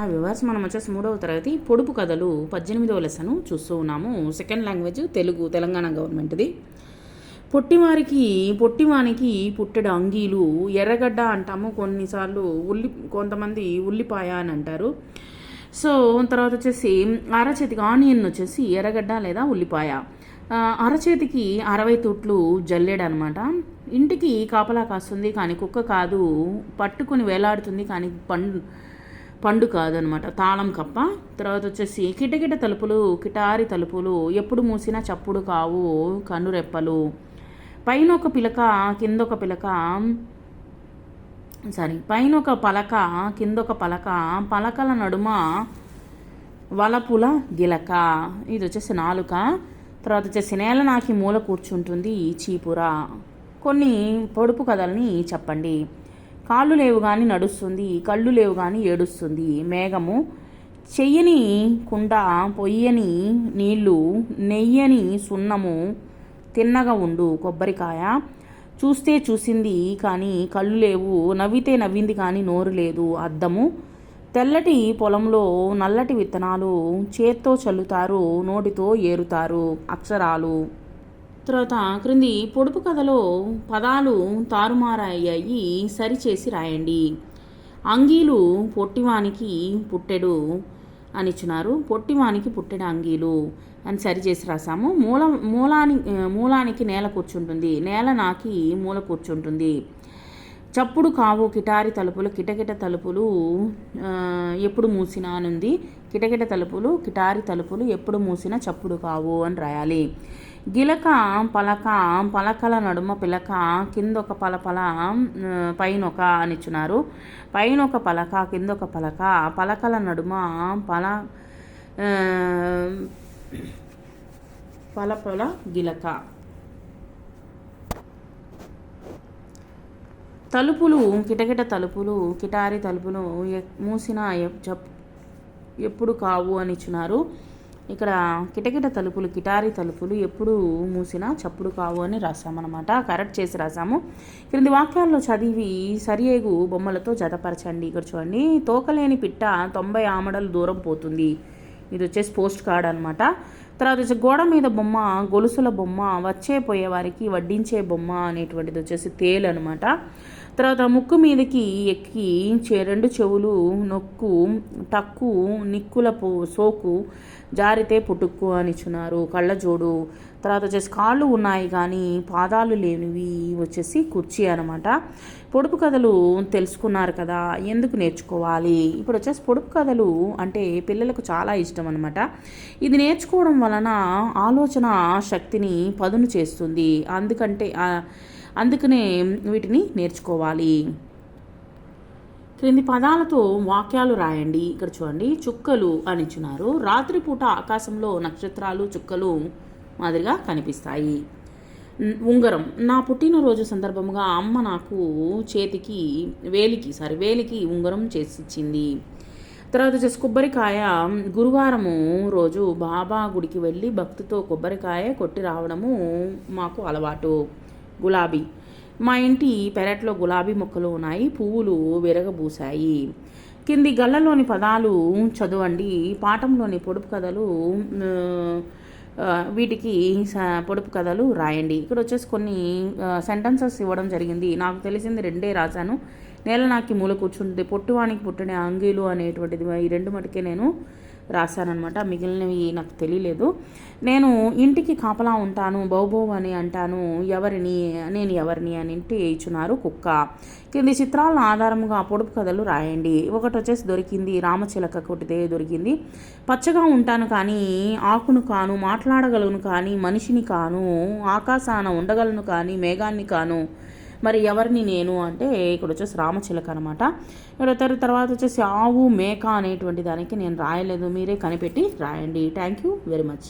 ఆ వివర్స్ మనం వచ్చేసి మూడవ తరగతి పొడుపు కథలు పద్దెనిమిదవ లెసను చూస్తూ ఉన్నాము. సెకండ్ లాంగ్వేజ్ తెలుగు తెలంగాణ గవర్నమెంట్ది పొట్టివారికి పొట్టివానికి పుట్టెడు అంగీలు ఎర్రగడ్డ అంటాము. కొన్నిసార్లు ఉల్లి కొంతమంది ఉల్లిపాయ అని అంటారు. సో తర్వాత వచ్చేసి అరచేతికి ఆనియన్ వచ్చేసి ఎర్రగడ్డ లేదా ఉల్లిపాయ. అరచేతికి అరవై తూట్లు జల్లేడు అనమాట ఇంటికి కాపలా కాస్తుంది కానీ కుక్క కాదు. పట్టుకుని వేలాడుతుంది కానీ పండు పండు కాదనమాట తాళం కప్ప. తర్వాత వచ్చేసి కిటకిట తలుపులు కిటారి తలుపులు ఎప్పుడు మూసినా చప్పుడు కావు కనురెప్పలు పైన ఒక పిలక కింద ఒక పిలక సారీ పైన ఒక పలక కింద ఒక పలక పలకల నడుమ వలపుల గిలక. ఇది వచ్చేసి నాలుక. తర్వాత వచ్చేసి నేల నాకి మూల కూర్చుంటుంది చీపుర. కొన్ని పొడుపు కథల్ని చెప్పండి. కాళ్ళు లేవు కానీ నడుస్తుంది కళ్ళు లేవు కానీ ఏడుస్తుంది. మేఘము చెయ్యని కుండ పొయ్యని నీళ్ళు నెయ్యని సున్నము తిన్నగా ఉండు. కొబ్బరికాయ చూస్తే చూసింది కానీ కళ్ళు లేవు నవ్వితే నవ్వింది కానీ నోరు లేదు. అద్దము తెల్లటి పొలంలో నల్లటి విత్తనాలు చేత్తో చల్లుతారు నోటితో ఏరుతారు. అక్షరాలు తర్వాత క్రింది పొడుపు కథలో పదాలు తారుమారయ్యాయి సరిచేసి రాయండి. అంగీలు పొట్టివానికి పుట్టెడు అని ఇచ్చినారు పొట్టివానికి పుట్టెడు అంగీలు అని సరిచేసి రాసాము. మూల మూలాని మూలానికి నేల కూర్చుంటుంది. నేల నాకి మూల కూర్చుంటుంది. చప్పుడు కావు కిటారి తలుపులు కిటకిట తలుపులు ఎప్పుడు మూసినా అని ఉంది కిటకిట తలుపులు కిటారి తలుపులు ఎప్పుడు మూసినా చప్పుడు కావు అని రాయాలి. గిలక పలక పలకల నడుమ పిలక కింద ఒక పలపల పైన ఒక అని పైన ఒక పలక కింద ఒక పలక పలకల నడుమ పల పలపల గిలక. తలుపులు కిటకిట తలుపులు కిటారి తలుపులు మూసిన చెప్ ఎప్పుడు కావు అని ఇచ్చినారు ఇక్కడ కిటకిట తలుపులు కిటారి తలుపులు ఎప్పుడు మూసినా చప్పుడు కావు అని రాసామన్నమాట కరెక్ట్ చేసి రాసాము క్రింది వాక్యాల్లో చదివి సరియేగు బొమ్మలతో జతపరచండి. ఇక్కడ చూడండి. తోకలేని పిట్ట తొంభై ఆమడలు దూరం పోతుంది. ఇది వచ్చేసి పోస్ట్ కార్డ్ అనమాట తర్వాత వచ్చి గోడ మీద బొమ్మ గొలుసుల బొమ్మ వచ్చే పోయే వారికి వడ్డించే బొమ్మ అనేటువంటిది వచ్చేసి తేలు అనమాట తర్వాత ముక్కు మీదకి ఎక్కి రెండు చెవులు నొక్కు టక్కు నిక్కుల పో సోకు జారితే పుట్టుక్కు అనిచున్నారు. కళ్ళజోడు తర్వాత వచ్చేసి కాళ్ళు ఉన్నాయి కానీ పాదాలు లేనివి వచ్చేసి కుర్చీ అనమాట పొడుపు కథలు తెలుసుకున్నారు కదా ఎందుకు నేర్చుకోవాలి? ఇప్పుడు వచ్చేసి పొడుపు కథలు అంటే పిల్లలకు చాలా ఇష్టం అనమాట ఇది నేర్చుకోవడం వలన ఆలోచన శక్తిని పదును చేస్తుంది. అందుకంటే అందుకనే వీటిని నేర్చుకోవాలి. క్రింది పదాలతో వాక్యాలు రాయండి. ఇక్కడ చూడండి. చుక్కలు అని రాత్రిపూట ఆకాశంలో నక్షత్రాలు చుక్కలు మాదిరిగా కనిపిస్తాయి. ఉంగరం. నా పుట్టినరోజు సందర్భంగా అమ్మ నాకు చేతికి వేలికి సారీ వేలికి ఉంగరం చేసి ఇచ్చింది తర్వాత వచ్చేసి కొబ్బరికాయ. గురువారము రోజు బాబా గుడికి వెళ్ళి భక్తితో కొబ్బరికాయ కొట్టి రావడము మాకు అలవాటు. గులాబీ. మా ఇంటి పెరట్లో గులాబీ మొక్కలు ఉన్నాయి పువ్వులు విరగబూసాయి కింది గళ్ళలోని పదాలు చదవండి పాఠంలోని పొడుపు కథలు వీటికి పొడుపు కథలు రాయండి. ఇక్కడ వచ్చేసి కొన్ని సెంటెన్సెస్ ఇవ్వడం జరిగింది. నాకు తెలిసింది రెండే రాశాను. నేల నాకి మూల కూర్చుంటుంది పొట్టువానికి పుట్టిన అంగీలు అనేటువంటిది. ఈ రెండు మటుకే నేను రాశానమాట మిగిలినవి నాకు తెలియలేదు. నేను ఇంటికి కాపలా ఉంటాను బౌబౌ అని అంటాను. ఎవరిని? నేను ఎవరిని అని ఇంటి ఇచ్చున్నారు కుక్క. కింది చిత్రాలను ఆధారముగా పొడుపు కథలు రాయండి. ఒకటి వచ్చేసి దొరికింది. రామచిలక కొట్టితే దొరికింది. పచ్చగా ఉంటాను కానీ ఆకును కాను మాట్లాడగలను కానీ మనిషిని కాను ఆకాశాన ఉండగలను కానీ మేఘాన్ని కాను మరి ఎవరిని నేను అంటే ఇక్కడ వచ్చేసి రామచిలక అనమాట ఇక్కడ తర్వాత వచ్చేసి ఆవు మేక అనేటువంటి దానికి నేను రాయలేదు. మీరే కనిపెట్టి రాయండి. Thank you very much